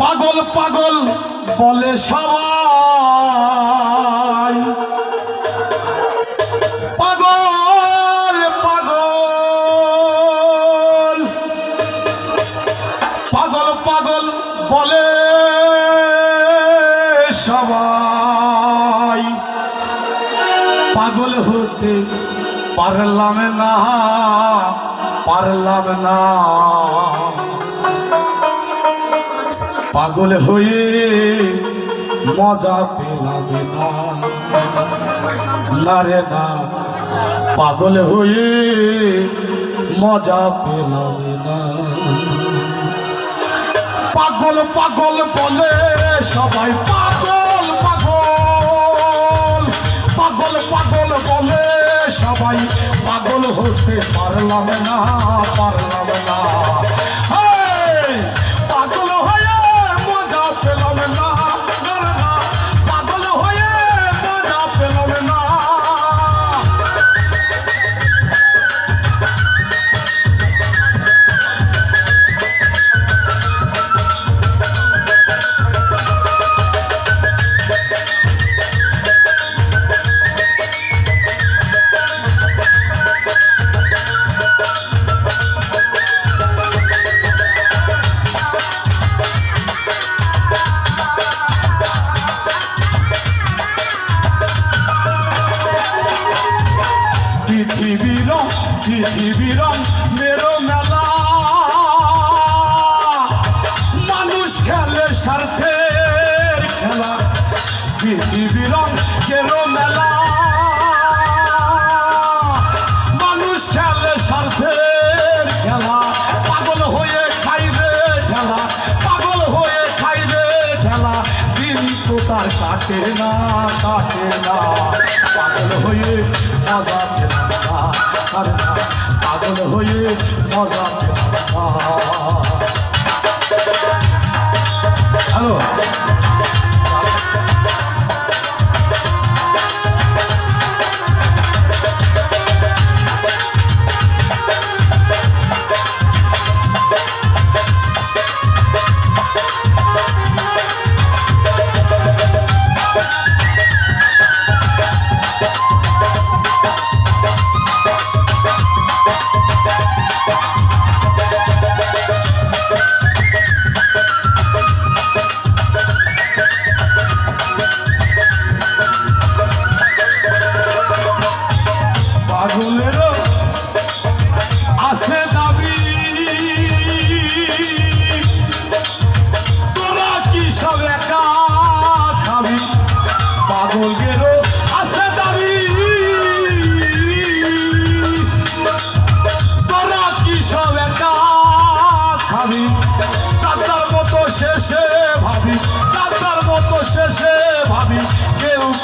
পাগল পাগল বলে সবাই। পাগল পাগল। পাগল পাগল বলে সবাই। পাগল হতে পারলাম না। পারলাম না। পাগল হয়ে মজা পেলাম না। না রে না, পাগল হয়ে মজা পেলাম না। পাগল পাগল বলে সবাই পাগল পাগল। পাগল পাগল বলে সবাই হতে পারলাম না পারলাম না। পৃথিবীর মেরো মেলা। মানুষ খেলে স্বার্থের খেলা। পৃথিবীর কেরো মেলা। মানুষ খেলে স্বার্থের খেলা। পাগল হয়ে খাইবে খেলা পাগল হয়ে খাইবে খেলা দিন তো তার কাটে কাটে না পাগল হয়ে মজা পেলাম না আরে না, পাগল হয়ে মজা হ্যালো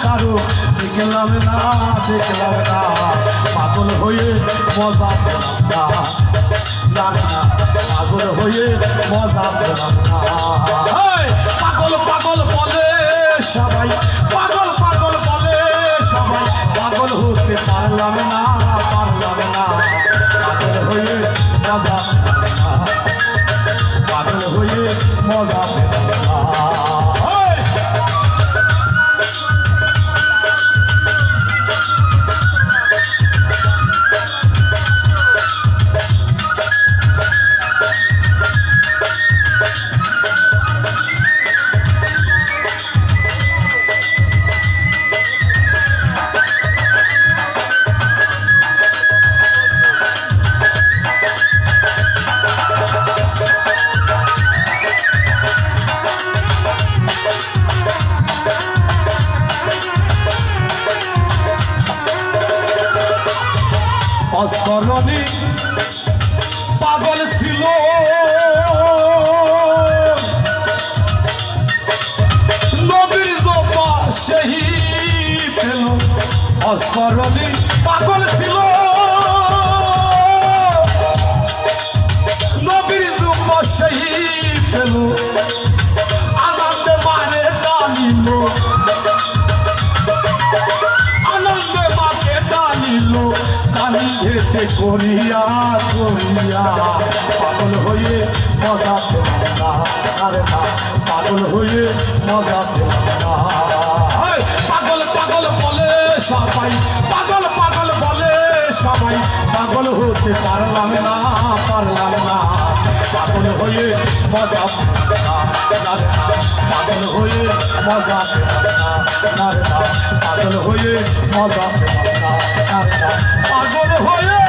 কারও দেখলাম না দেখলাম না পাগল হয়ে মজা পেলাম না পাগল হয়ে মজা পেলাম না পাগল পাগল বলে সবাই পাগল পাগল বলে সবাই পাগল হতে পারলাম না পারলাম না পাগল হয়ে মজা পাগল হয়ে মজা অস্করণী পাগল ছিল। নবীর জোপা সেই পেল অস্করণী পাগল ছিল। নবীর জোপা সেই পেল। কান্দেতে করিয়া করিয়া পাগল হয়ে মজা পেলাম না আরে না পাগল হয়ে মজা পেলাম না। পাগল পাগল বলে সবাই, পাগল পাগল বলে সবাই। পাগল হতে পারলাম না পারলাম না। পাগল হয়ে মজা পাগল হয়ে মজা পাগল হয়ে মজা পাগল হয়ে